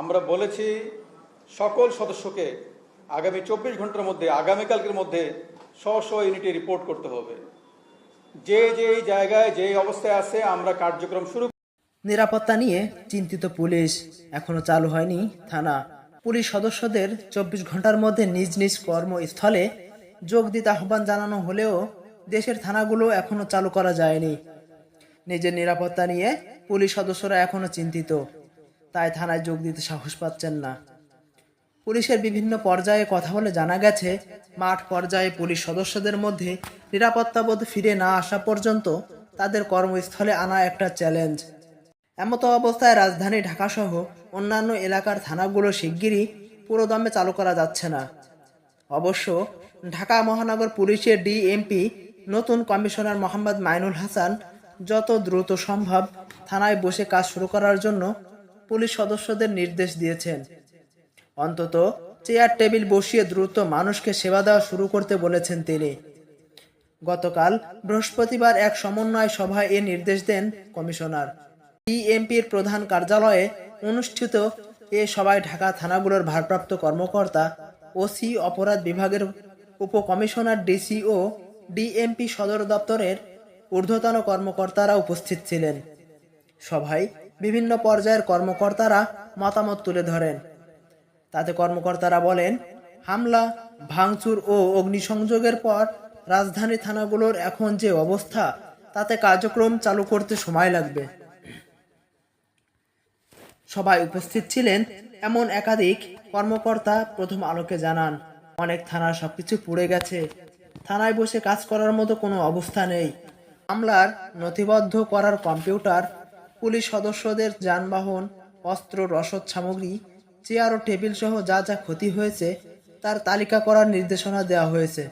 আমরা বলেছি সকল সদস্যকে আগামী চব্বিশ ঘণ্টার মধ্যে, আগামীকালকের মধ্যে স্ব স্ব ইউনিটে রিপোর্ট করতে হবে। যে যে জায়গায় যে অবস্থায় আছে, আমরা কার্যক্রম শুরু নিরাপত্তা নিয়ে চিন্তিত পুলিশ। এখনও চালু হয়নি থানা। পুলিশ সদস্যদের চব্বিশ ঘণ্টার মধ্যে নিজ নিজ কর্মস্থলে যোগ দিতে আহ্বান জানানো হলেও দেশের থানাগুলো এখনও চালু করা যায়নি। নিজের নিরাপত্তা নিয়ে পুলিশ সদস্যরা এখনও চিন্তিত। তাই থানায় যোগ দিতে সাহস পাচ্ছেন না। পুলিশের বিভিন্ন পর্যায়ে কথা বলে জানা গেছে, মাঠ পর্যায়ে পুলিশ সদস্যদের মধ্যে নিরাপত্তাবোধ ফিরে না আসা পর্যন্ত তাদের কর্মস্থলে আনা একটা চ্যালেঞ্জ। এমত অবস্থায় রাজধানী ঢাকাসহ অন্যান্য এলাকার থানাগুলো শিগগিরই পুরোদমে চালু করা যাচ্ছে না। অবশ্য ঢাকা মহানগর পুলিশের ডিএমপি নতুন কমিশনার মোহাম্মদ মাইনুল হাসান যত দ্রুত সম্ভব থানায় বসে কাজ শুরু করার জন্য পুলিশ সদস্যদের নির্দেশ দিয়েছেন। অন্তত চেয়ার টেবিল বসিয়ে দ্রুত মানুষকে সেবা দেওয়া শুরু করতে বলেছেন তিনি। গতকাল বৃহস্পতিবার এক সমন্বয় সভায় এ নির্দেশ দেন কমিশনার। ডিএমপির প্রধান কার্যালয়ে অনুষ্ঠিত এ সভায় ঢাকা থানাগুলোর ভারপ্রাপ্ত কর্মকর্তা, ওসি, অপরাধ বিভাগের উপকমিশনার, ডিসি ও ডিএমপি সদর দপ্তরের ঊর্ধ্বতন কর্মকর্তারা উপস্থিত ছিলেন। সভায় বিভিন্ন পর্যায়ের কর্মকর্তারা মতামত তুলে ধরেন। তাতে কর্মকর্তারা বলেন, হামলা, ভাঙচুর ও অগ্নিসংযোগের পর রাজধানী থানাগুলোর এখন যে অবস্থা, তাতে কার্যক্রম চালু করতে সময় লাগবে। সবাই উপস্থিত ছিলেন এমন একাধিক কর্মকর্তা প্রথম আলোকে জানান, অনেক থানার সবকিছু পুড়ে গেছে। থানায় বসে কাজ করার মতো কোনো অবস্থা নেই। মামলার নথিবদ্ধ করার কম্পিউটার পুলিশ সদস্যদের যানবাহন, অস্ত্র, রসদ সামগ্রী, চেয়ার ও টেবিল সহ যা যা ক্ষতি হয়েছে তার তালিকা করার নির্দেশনা দেওয়া হয়েছে।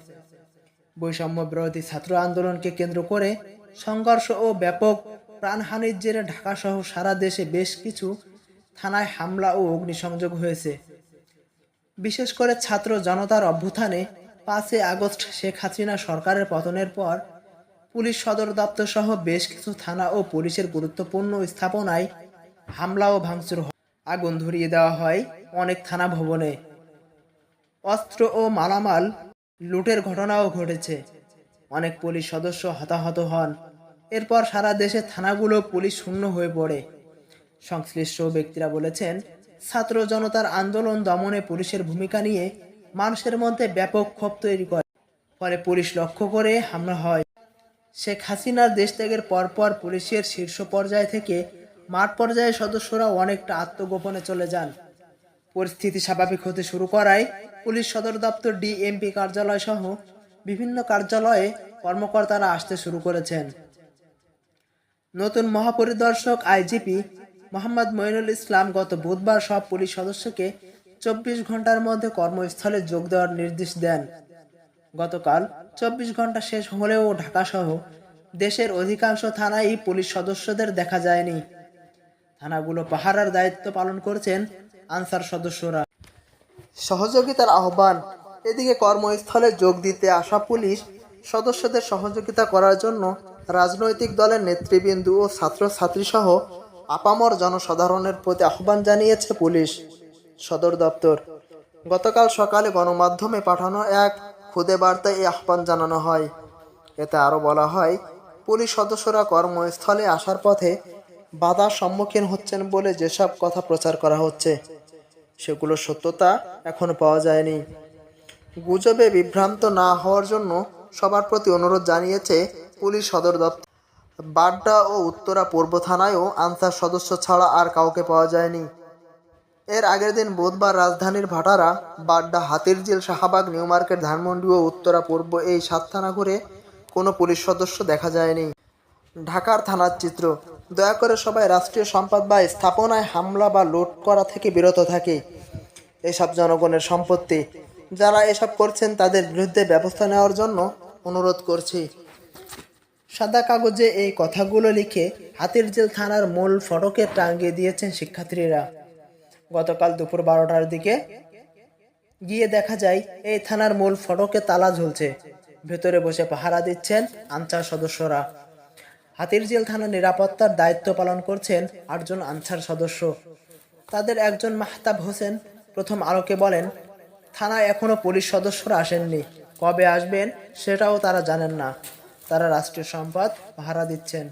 বৈষম্য বিরোধী ছাত্র আন্দোলনকে কেন্দ্র করে সংঘর্ষ ও ব্যাপক প্রাণহানির জেরে ঢাকাসহ সারা দেশে বেশ কিছু থানায় হামলা ও অগ্নিসংযোগ হয়েছে। বিশেষ করে ছাত্র জনতার অভ্যুত্থানে পাঁচই আগস্ট শেখ হাসিনা সরকারের পতনের পর পুলিশ সদর দপ্তর সহ বেশ কিছু থানা ও পুলিশের গুরুত্বপূর্ণ স্থাপনায় হামলা ও ভাঙচুর আগুন ধরিয়ে দেওয়া হয় অনেক থানা ভবনে। অস্ত্র ও মালামাল লুটের ঘটনাও ঘটেছে। অনেক পুলিশ সদস্য হতাহত হন। এরপর সারা দেশে থানাগুলো পুলিশ শূন্য হয়ে পড়ে। সংশ্লিষ্ট ব্যক্তিরা বলেছেন, ছাত্র জনতার আন্দোলন দমনে পুলিশের ভূমিকা নিয়ে মানুষের মধ্যে ব্যাপক ক্ষোভ তৈরি করে। ফলে পুলিশ লক্ষ্য করে হামলা হয়। শেখ হাসিনার দেশ ত্যাগের পরপর পুলিশের শীর্ষ পর্যায় থেকে মাঠ পর্যায়ের সদস্যরা অনেকটা আত্মগোপনে চলে যান। পরিস্থিতি স্বাভাবিক হতে শুরু করায় পুলিশ সদর দপ্তর, ডিএমপি কার্যালয় সহ বিভিন্ন কার্যালয়ে কর্মকর্তারা আসতে শুরু করেছেন। নতুন মহাপরিদর্শক আইজিপি মোহাম্মদ মঈনুল ইসলাম গত বুধবার সব পুলিশ সদস্যকে চব্বিশ ঘণ্টার মধ্যে কর্মস্থলে যোগ দেওয়ার নির্দেশ দেন। গতকাল চব্বিশ ঘণ্টা শেষ হলেও ঢাকাসহ দেশের অধিকাংশ থানায় পুলিশ সদস্যদের দেখা যায়নি। থানাগুলো পাহারার দায়িত্ব পালন করছেন আনসার সদস্যরা। সহযোগিতার আহ্বান, এদিকে কর্মস্থলে যোগ দিতে আসা পুলিশ সদস্যদের সহযোগিতা করার জন্য রাজনৈতিক দলের নেতৃবৃন্দ ও ছাত্রছাত্রী সহ আপামর জনসাধারণের প্রতি আহ্বান জানিয়েছে পুলিশ। সদর দপ্তর, গতকাল সকালে গণমাধ্যমে পাঠানো এক খুদে বার্তায় এই আহ্বান জানানো হয়। এতে আরও বলা হয়, পুলিশ সদস্যরা কর্মস্থলে আসার পথে বাধার সম্মুখীন হচ্ছেন বলে যেসব কথা প্রচার করা হচ্ছে, সেগুলোর সত্যতা এখনও পাওয়া যায়নি। গুজবে বিভ্রান্ত না হওয়ার জন্য সবার প্রতি অনুরোধ জানিয়েছে পুলিশ সদর দপ্তর। বাড্ডা ও উত্তরা পূর্ব থানায়ও আনসার সদস্য ছাড়া আর কাউকে পাওয়া যায়নি। এর আগের দিন বুধবার রাজধানীর ভাটারা, বাড্ডা, হাতিরঝিল, শাহবাগ, নিউ মার্কেট, ধানমন্ডি ও উত্তরা পূর্ব এই সাত থানা ঘুরে কোনো পুলিশ সদস্য দেখা যায়নি। ঢাকার থানার চিত্র। দয়া করে সবাই রাষ্ট্রীয় সম্পদ বা স্থাপনায় হামলা বা লুট করা থেকে বিরত থাকে। এসব জনগণের সম্পত্তি। যারা এসব করছেন তাদের বিরুদ্ধে ব্যবস্থা নেওয়ার জন্য অনুরোধ করছি। সাদা কাগজে এই কথাগুলো লিখে হাতির জেল থানার মূল ফটকে টাঙিয়ে দিয়েছেন শিক্ষার্থীরা। গতকাল দুপুর বারোটার দিকে গিয়ে দেখা যায়, এই থানার মূল ফটকে তালা ঝুলছে। ভেতরে বসে পাহারা দিচ্ছেন আনসার সদস্যরা। হাতিরঝিল থানার নিরাপত্তার দায়িত্ব পালন করছেন আটজন আনসার সদস্য। তাদের একজন মাহতাব হোসেন প্রথম আলোকে বলেন, থানায় এখনও পুলিশ সদস্যরা আসেননি। কবে আসবেন সেটাও তারা জানেন না। তারা রাষ্ট্রীয় সম্পদ ভাড়া দিচ্ছেন।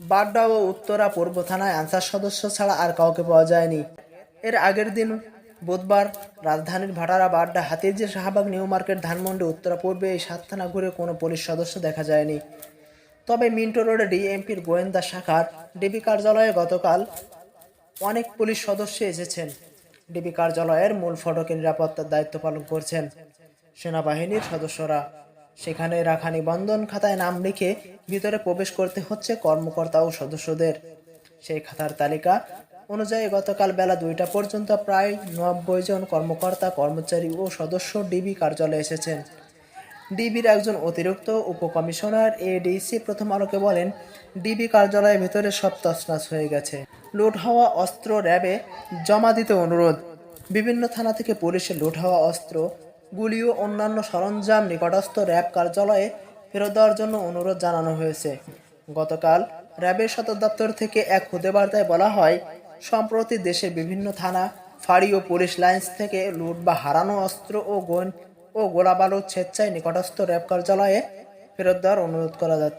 বাড্ডা ও উত্তরা পূর্ব থানায় আনসার সদস্য ছাড়া আর কাউকে পাওয়া যায়নি। এর আগের দিন বুধবার রাজধানীর ভাটারা বাড্ডা হাতিরজি শাহবাগ নিউ মার্কেট ধানমন্ডি উত্তরা পূর্বে এই সাত থানা ঘুরে কোনো পুলিশ সদস্য দেখা যায়নি। তবে মিন্টো রোডে ডিএমপির গোয়েন্দা শাখার ডিবি কার্যালয়ে গতকাল অনেক পুলিশ সদস্য এসেছেন। ডিবি কার্যালয়ের মূল ফটকে নিরাপত্তার দায়িত্ব পালন করছেন সেনাবাহিনীর সদস্যরা। সেখানে রাখা নিবন্ধন খাতায় নাম লিখে ভিতরে প্রবেশ করতে হচ্ছে কর্মকর্তা ও সদস্যদের। সেই খাতার তালিকা অনুযায়ী গতকাল বেলা দুইটা পর্যন্ত প্রায় নব্বই জন কর্মকর্তা, কর্মচারী ও সদস্য ডিবি কার্যালয়ে এসেছেন। ডিবির একজন অতিরিক্ত উপকমিশনার এডিসি প্রথম আলোকে বলেন, ডিবি কার্যালয়ের ভেতরে সব তছনছ হয়ে গেছে। লুট হওয়া অস্ত্র, র্যাবে জমা দিতে অনুরোধ। বিভিন্ন থানা থেকে পুলিশের লুট হওয়া অস্ত্র, গুলি ও অন্যান্য সরঞ্জাম নিকটস্থ র্যাব কার্যালয়ে ফেরত দেওয়ার জন্য অনুরোধ জানানো হয়েছে। গতকাল র্যাবের সদর দপ্তর থেকে এক খুদে বার্তায় বলা হয় সম্প্রতি দেশের বিভিন্ন থানা, ফাঁড়ি ও পুলিশ লাইন্স থেকে লুট বা হারানো অস্ত্র ও ও গোলাবালুর স্বেচ্ছায় নিকটস্থ র্যাব কার্যালয়ে ফেরত দেওয়ার অনুরোধ করা যাচ্ছে।